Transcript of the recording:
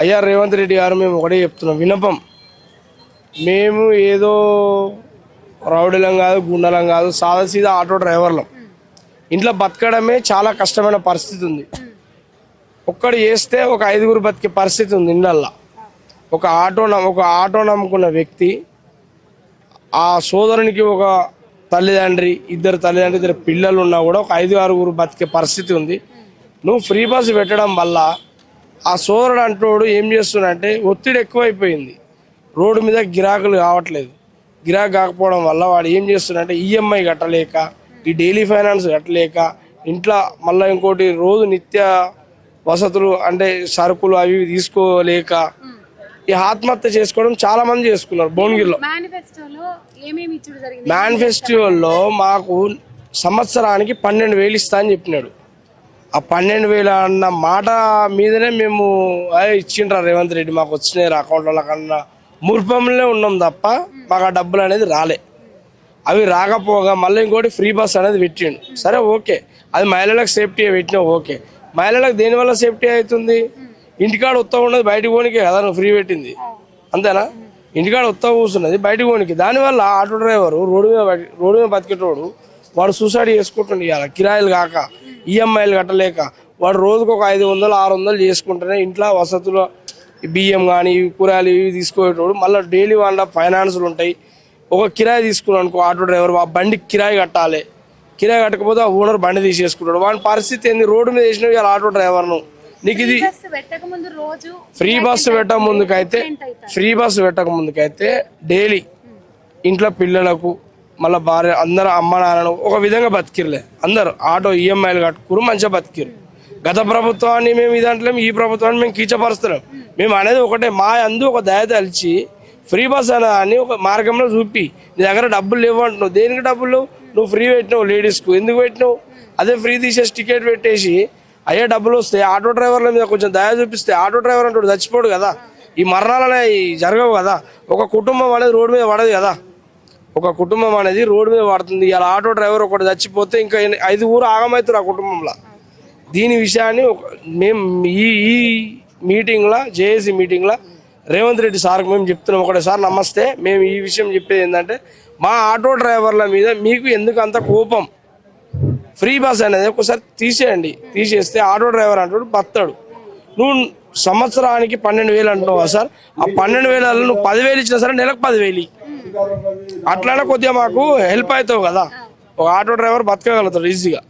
అయ్యా రేవంత్ రెడ్డి గారు మేము ఒకటే చెప్తున్నాం వినపం. మేము ఏదో రౌడీలం కాదు గుండలం కాదు సాదాసీదా ఆటో డ్రైవర్లం. ఇంట్లో బతకడమే చాలా కష్టమైన పరిస్థితి ఉంది. ఒక్కడు చేస్తే ఒక ఐదుగురు బతికే పరిస్థితి ఉంది ఇండల్లా ఒక ఆటో ఒక ఆటో నమ్ముకున్న వ్యక్తి ఆ సోదరునికి ఒక తల్లిదండ్రి ఇద్దరు తల్లిదండ్రి ఇద్దరు పిల్లలు ఉన్నా కూడా ఒక ఐదు ఆరుగురు బతికే పరిస్థితి ఉంది. నువ్వు ఫ్రీ బస్సు పెట్టడం వల్ల ఆ సోదరుడు అంటోడు ఏం చేస్తున్నాడంటే ఒత్తిడి ఎక్కువైపోయింది. రోడ్డు మీద గిరాకులు కావట్లేదు. గిరాకు కాకపోవడం వల్ల వాడు ఏం చేస్తున్నాడంటే ఈఎంఐ కట్టలేక ఈ డైలీ ఫైనాన్స్ కట్టలేక ఇంట్లో మళ్ళీ ఇంకోటి రోజు నిత్య వసతులు అంటే సరుకులు అవి తీసుకోలేక ఈ ఆత్మహత్య చేసుకోవడం చాలా మంది చేసుకున్నారు భువనగిరిలో. మేనిఫెస్టోలో మాకు సంవత్సరానికి పన్నెండు వేలు ఇస్తా అని చెప్పినాడు. ఆ పన్నెండు వేలు అన్న మాట మీదనే మేము "అయ్, ఇచ్చిండ్రా రేవంత్ రెడ్డి మాకు వచ్చినాయి అకౌంట్లో కన్నా మురిపంలో ఉన్నాం తప్ప మాకు ఆ డబ్బులు అనేది రాలే. అవి రాకపోగా మళ్ళీ ఇంకోటి ఫ్రీ బస్ అనేది పెట్టిండు. సరే ఓకే. అది మహిళలకు సేఫ్టీ పెట్టినా ఓకే. మహిళలకు దేనివల్ల సేఫ్టీ అవుతుంది? ఇంటికాడ ఉత్తగా ఉన్నది బయటకు పోనీకే కదా నువ్వు ఫ్రీ పెట్టింది. అంతేనా? ఇంటికాడ ఉత్తగా కూర్చున్నది బయటకు పోనీకి. దానివల్ల ఆటో డ్రైవర్ రోడ్డు మీద రోడ్డు మీద బతికేటోడు వాడు సూసైడ్ చేసుకుంటుండే ఇవాళ. కిరాయిలు కాక. ఈఎంఐలు కట్టలేక వాడు రోజుకు ఒక ఐదు వందలు ఆరు వందలు చేసుకుంటేనే ఇంట్లో వసతులు బియ్యం కానీ కూరగాయలు ఇవి తీసుకోయేటోడు మళ్ళీ డైలీ వాళ్ళ ఫైనాన్సులు ఉంటాయి. ఒక కిరాయి తీసుకున్నాను అనుకో ఆటో డ్రైవర్ ఆ బండి కిరాయి కట్టాలి. కిరాయి కట్టకపోతే ఆ ఓనర్ బండి తీసేసుకుంటాడు. వాడి పరిస్థితి ఏంది? రోడ్డు మీద వేసిన ఇవాళ ఆటో డ్రైవర్ను. నీకు ఇది ఫ్రీ బస్సు పెట్టక ముందుకైతే ఫ్రీ బస్సు పెట్టక ముందుకైతే డైలీ ఇంట్లో పిల్లలకు మళ్ళీ భార్య అందరూ అమ్మ నాన్నను ఒక విధంగా బతికిరలే. అందరు ఆటో ఈఎంఐలు కట్టుకురు మంచిగా బతికిరు గత ప్రభుత్వాన్ని మేము ఇదంటలేం ఈ ప్రభుత్వాన్ని మేము కీచపరుస్తున్నాం మేము అనేది ఒకటే మా అందు ఒక దయ తలిచి ఫ్రీ బస్ అని ఒక మార్గంలో చూపి నీ దగ్గర డబ్బులు లేవు అంటున్నావు. దేనికి డబ్బులు నువ్వు ఫ్రీ పెట్టినావు లేడీస్కు. ఎందుకు పెట్టినావు? అదే ఫ్రీ తీసేసి టికెట్ పెట్టేసి అయ్యే డబ్బులు వస్తాయి. ఆటో డ్రైవర్ల మీద కొంచెం దయ చూపిస్తే ఆటో డ్రైవర్ అంటాడు చచ్చిపోడు కదా. ఈ మరణాలు అనేవి జరగవు కదా. ఒక కుటుంబం అనేది రోడ్డు మీద పడదు కదా. ఒక కుటుంబం అనేది రోడ్డు మీద పడుతుంది. ఇలా ఆటో డ్రైవర్ ఒకటి చచ్చిపోతే ఇంకా ఐదు ఊరు ఆగమవుతారు ఆ కుటుంబంలో. దీని విషయాన్ని ఒక మేము ఈ ఈ మీటింగ్లో జేఏసీ మీటింగ్లో రేవంత్ రెడ్డి సార్కి మేము చెప్తున్నాం. ఒకటే సార్ నమస్తే. మేము ఈ విషయం చెప్పేది ఏంటంటే మా ఆటో డ్రైవర్ల మీద మీకు ఎందుకు అంత కోపం? ఫ్రీ బస్ అనేది ఒకసారి తీసేయండి. తీసేస్తే ఆటో డ్రైవర్ అంటాడు బతాడు నువ్వు సంవత్సరానికి పన్నెండు వేలు అంటున్నావా సార్? ఆ పన్నెండు వేలలో నువ్వు పదివేలు ఇచ్చినా సరే నెలకు పదివేలు అట్లానే కొద్దిగా మాకు హెల్ప్ అవుతావు కదా. ఒక ఆటో డ్రైవర్ బతకగలుగుతాడు ఈజీగా